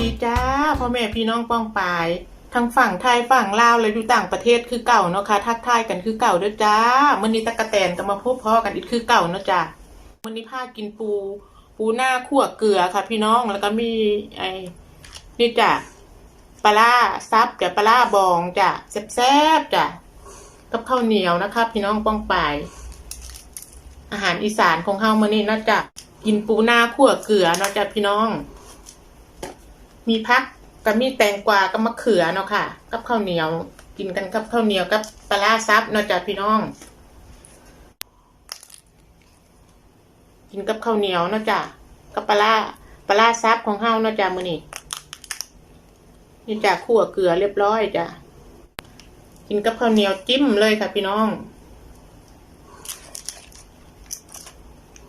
ดีจ้าพ่อแม่พี่น้องป้องปายทั้งฝั่งไทยฝั่งลาวและอยู่ต่างประเทศคือเก่าเนาะค่ะทักทายกันคือเก่าเด้อจ้ามื้อนี้ตะกะแตนก็มาพบพ่อกันอีกคือเก่าเนาะจ้ามื้อนี้พากินปู ปูหน้าขั่วเกลือค่ะ พี่น้องแล้วก็มีไอ้นี่จ้ะปลาซับจ้ะปลาบองจ้ะแซ่บๆจ้ะกับข้าวเหนียวนะคะ พี่น้องป้องปายอาหารอีสานของเฮามื้อนี้นาะจ้ะกินปูหน้าขั่วเกลือเนาะจ้ะพี่น้อง มีพักกับมีแตงกวากับมะเขือเนาะค่ะ กับข้าวเหนียวกินกันกับข้าวเหนียวกับปลาซับเนาะจ้ะพี่น้อง กินกับข้าวเหนียวเนาะจ้ะกับปลาปลาซับของเฮาเนาะจ้ะมื้อนี้นี่จ้ะคั่วเกลือเรียบร้อยจ้ะกินกับข้าวเหนียวจิ้มเลยค่ะพี่น้อง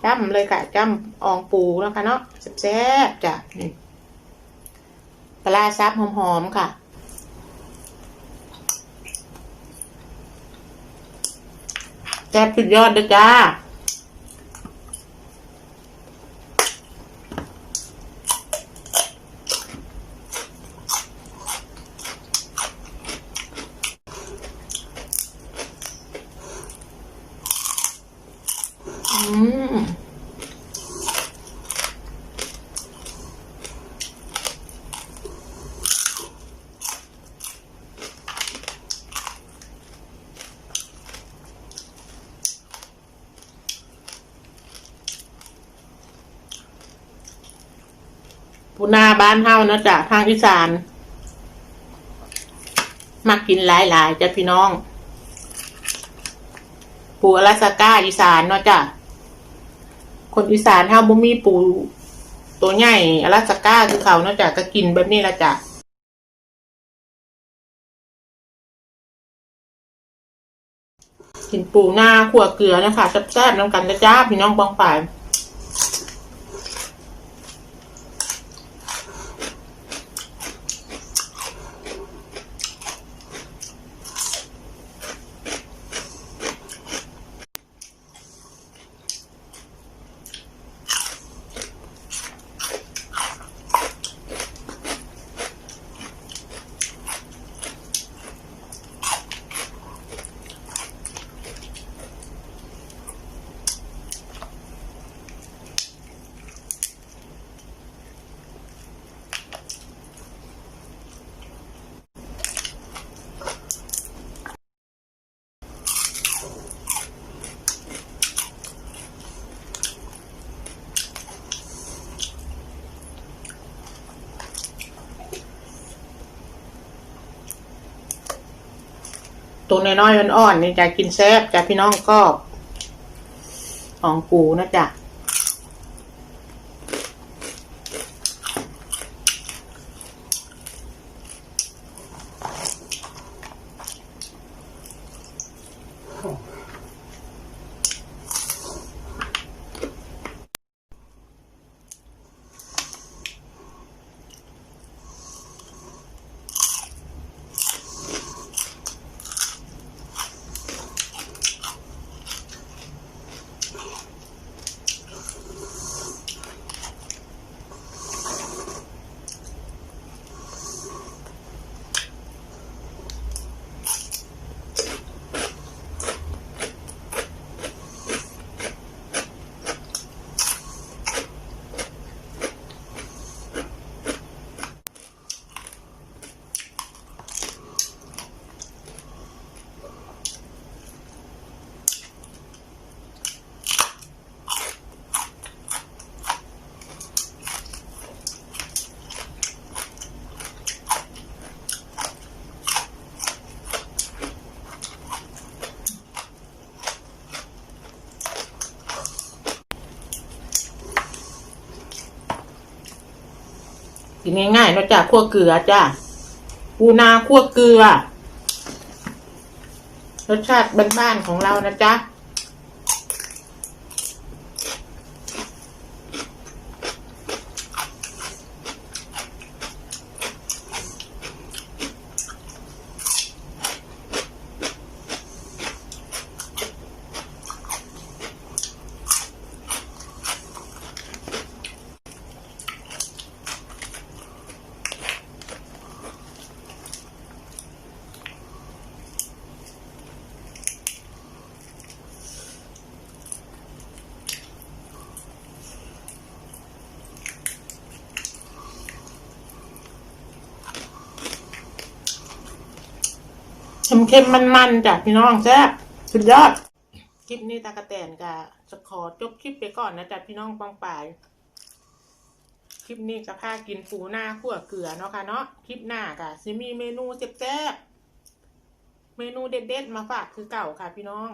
จ้ำเลยค่ะจ้ำอองปูแล้วค่ะเนาะแซ่บๆจ้ะนี่ ลาร้าซับหอมๆค่ะ แซ่บสุดยอดเลยจ้าอืม ปูนาบ้านเฮานะจ๊ะทางอีสานมากินหลายๆจ้ะพี่น้อง ปูอลาสก้าอีสานเนาะจ้ะคนอีสานเฮาบ่มีปูตัวใหญ่อลาสก้าคือเขาเนาะจ้ะก็กินแบบนี้ละจ้ะกินปูหน้าขั่วเกลือนะคะแซ่บๆน้ำกันนะจ้าพี่น้องบองฝ่าย ตัวน้อยๆอ่อนๆนี่จะกินแซ่บจ้ะพี่น้องก็ของกูนะจ๊ะ กินง่ายๆนะจ้ะคั่วเกลือจ้ะปูนาคั่วเกลือ รสชาติบ้านๆของเรานะจ๊ะ เค็มๆมันๆจ้ะพี่น้องแซ่บสุดยอด คลิปนี้ตากระแตนกะจะขอจบคลิปไปก่อนนะจ๊ะพี่น้องปองปายคลิปนี้จะพากินปูหน้าขั่วเกลือเนาะค่ะเนาะคลิปหน้ากะสิมีเมนูแซ่บๆเมนูเด็ดๆมาฝากคือเก่าค่ะพี่น้อง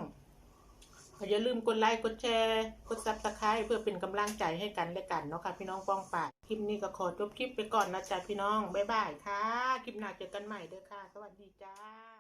อย่าลืมกดไลค์ กดแชร์ กดซับสไครต์เพื่อเป็นกำลังใจให้กันและกันเนาะค่ะพี่น้องป้องปายคลิปนี้ก็ขอจบคลิปไปก่อนนะจ๊ะพี่น้อง บ๊ายบายค่ะ คลิปหน้าเจอกันใหม่เด้อค่ะ สวัสดีจ้า